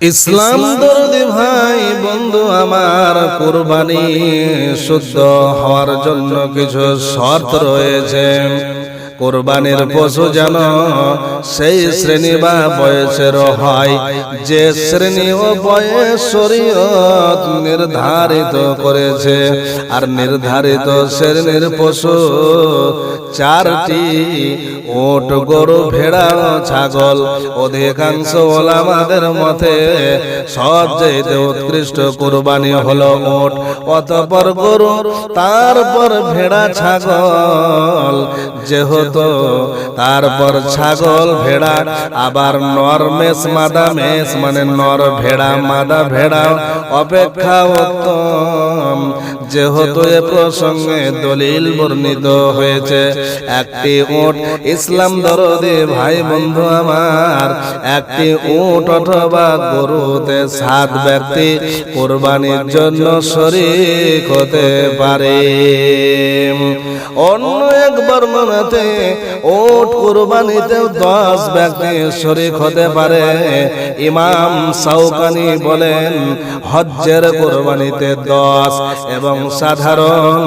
ইসলাম দরদি ভাই বন্ধু আমার কুরবানি শুদ্ধ হওয়ার জন্য কিছু শর্ত রয়েছে। কোরবানির পশু যেন সেই শ্রেণি বা বয়সের হয় যে শ্রেণি ও বয়স শরীয়ত নির্ধারিত করেছে। আর নির্ধারিত শ্রেণির পশু চারটি ওট গরু ভেড়া ছাগল, অধিকাংশ ওলামাদের মতে সবচেয়ে উৎকৃষ্ট কুরবানি হলো ওট অতপর গরু, তারপর ভেড়া, ছাগল। যেহেতু তারপর ছাগল, ভেড়া, আবার নর মেষ, মাদা মেষ মানে নর ভেড়া, মাদা ভেড়া, অপেক্ষা উত্তম। যেহেতু এ প্রসঙ্গে দলিল বর্ণিত হয়েছে, একটি উট ইসলাম দরদি ভাই বন্ধু আমার, একটি উট অথবা গরুতে সাত ব্যক্তি কোরবানির জন্য শরীক হতে পারে। অন্য এক বর্ণনাতে ওট কোরবানিতে দশ ব্যক্তি শরীক হতে পারে। ইমাম সাউকানি বলেন, হজ্জের কোরবানিতে দশ এবং সাধারণ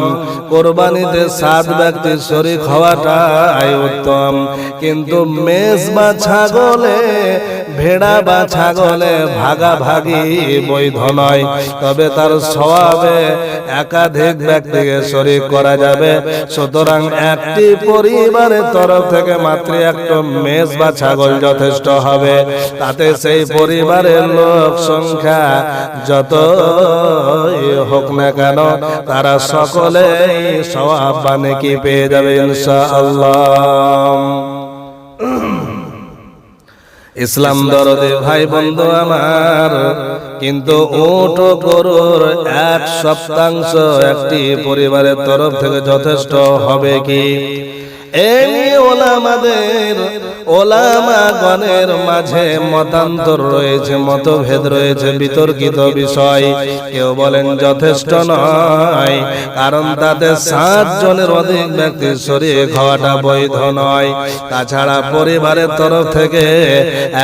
কোরবানিতে সাত ব্যক্তি শরীক হওয়াটাই উত্তম। কিন্তু মেষ বা ছাগলে, ভেড়া বা ছাগলে ভাগাভাগি বৈধ নয়। তবে তার স্বভাবে একাধিক ব্যক্তিকে শরীক করা যাবে। সুতরাং একটি পরিবারের তরফ থেকে মাত্র একটা মেষ বা ছাগল যথেষ্ট হবে। তাতে সেই পরিবারের লোক সংখ্যা যত হোক না কেন তারা সকলেই সওয়াব বা নেকি পেয়ে যাবে ইনশাআল্লাহ। ইসলাম দরদে ভাই বন্ধু আমার, কিন্তু ওট গরুর এক সপ্তাংশ একটি পরিবারের তরফ থেকে যথেষ্ট হবে কি? এ নিয়ে ওলামাদের ওলামাগণের মাঝে মতান্তর রয়েছে, মতভেদ রয়েছে, বিতর্কিত বিষয়। কেউ বলেন যথেষ্ট নয়, কারণ তাতে সাত জনের অধিক ব্যক্তি শরীর খাওয়াটা বৈধ নয়। তাছাড়া পরিবারের তরফ থেকে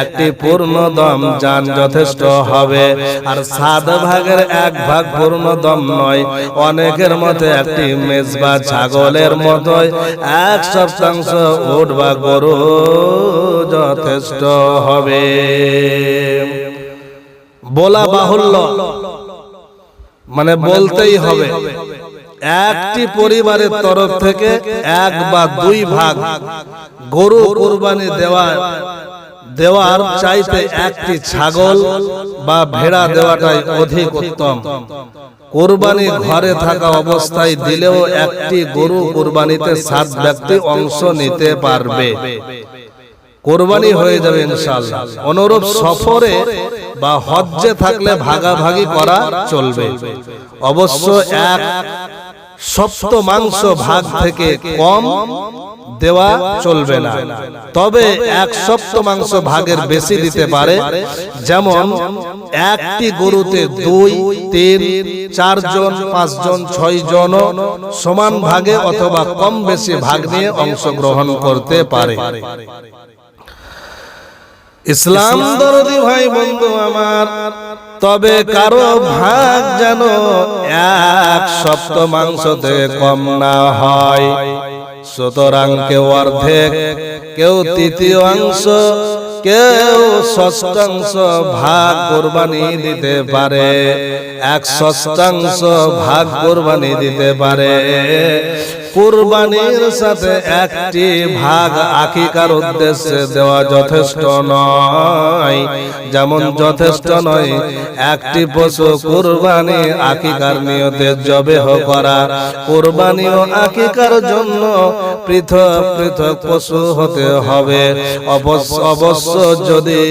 একটি পূর্ণ দম যান যথেষ্ট হবে, আর সাত ভাগের এক ভাগ পূর্ণ দম নয়। অনেকের মতে একটি মেজ বা ছাগলের মতোই এক সপ্তাংশ উঠ বা গরু যথেষ্ট হবে। বলা বাহুল্য। মানে বলতেই হবে। একটি পরিবারের তরফ থেকে এক বা দুই ভাগ গরু কোরবানি দেওয়া দেওয়ার চাইতে একটি ছাগল বা ভেড়া দেওয়াটাই অধিক উত্তম। কোরবানি ঘরে থাকা অবস্থায় দিলেও একটি গরু কোরবানিতে সাত ব্যক্তি অংশ নিতে পারবে। কোরবানি হয়ে যাবে ইনশাআল্লাহ। অনুরূপ সফরে বা হজ্জে থাকলে ভাগাভাগি করা চলবে। অবশ্য এক সপ্ত মাংস ভাগ থেকে কম দেওয়া চলবে না। তবে এক সপ্তমাংশ ভাগের বেশি দিতে পারে। যেমন, একটি গরুতে দুই, তিন চারজন পাঁচজন ছয় জন সমান ভাগে অথবা কম বেশি ভাগ নিয়ে অংশগ্রহণ করতে পারে। ইসলাম দরদি ভাই বন্ধু আমার তবে কারও ভাগ যেন এক সপ্তমাংশ থেকে কম না হয়। সুতরাং কেউ অর্ধেক কেউ তৃতীয় অংশ কেউ ষষ্ঠাংশ ভাগ কোরবানি দিতে পারে। এক ষষ্ঠাংশ ভাগ কোরবানি দিতে পারে। কুরবানির সাথে একটি ভাগ আকিকার উদ্দেশ্যে দেওয়া যথেষ্ট নয়। যেমন যথেষ্ট নয়, একটি পশু কুরবানি আকিকার নিয়তে জবেহ করা। কুরবানি ও আকিকার জন্য পৃথক পৃথক পশু হতে হবে। অবশ্য অবশ্য যদি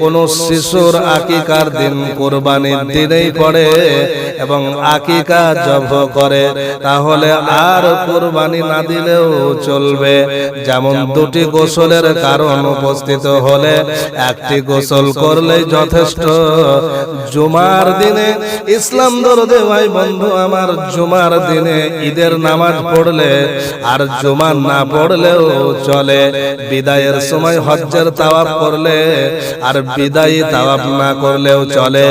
কোনো শিশুর আকিকার দিন কোরবানির দিনেই পড়ে এবং আকিকা জব করে, তাহলে আর কোরবানি না দিলেও চলবে। যেমন দুটি গোসলের কারণ উপস্থিত হলে, একটি গোসল করলেই যথেষ্ট। জুমার দিনে ইসলাম দরদে বন্ধু, আমার জুমার দিনে ঈদের নামাজ পড়লে আর জুমার না পড়লেও চলে। বিদায়ের সময় হজ্জের তাওয়া তাওয়াফ করলে আর বিদায়ী তাওয়াফ না করলেও চলে।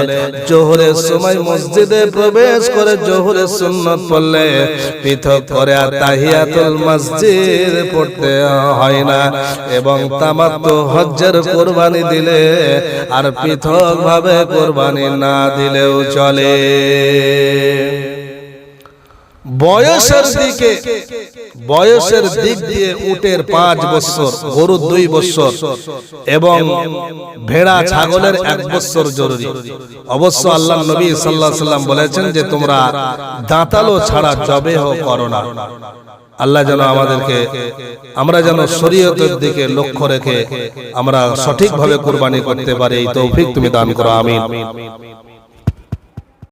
জোহরের সময় মসজিদে প্রবেশ করে জোহরের সুন্নত পড়লে পৃথক করে আর তাহিয়াতুল মসজিদ পড়তে হয় না এবং তামাত্ম হজ্জের কোরবানি দিলে আর পৃথক ভাবে কোরবানি না দিলেও চলে। বয়সের দিকে, বয়সের দিক দিয়ে উটের পাঁচ বছর গরুর দুই বছর এবং ভেড়া, ছাগলের এক বছর জরুরি। অবশ্য আল্লাহ নবী সাল্লাহ সাল্লাম বলেছেন যে, তোমরা দাঁতালো ছাড়া জবে করো না। আল্লাহ যেন আমাদেরকে, আমরা যেন শরীয়তের দিকে লক্ষ্য রেখে আমরা সঠিকভাবে কোরবানি করতে পারি, এই তৌফিক তুমি দান করো, আমিন।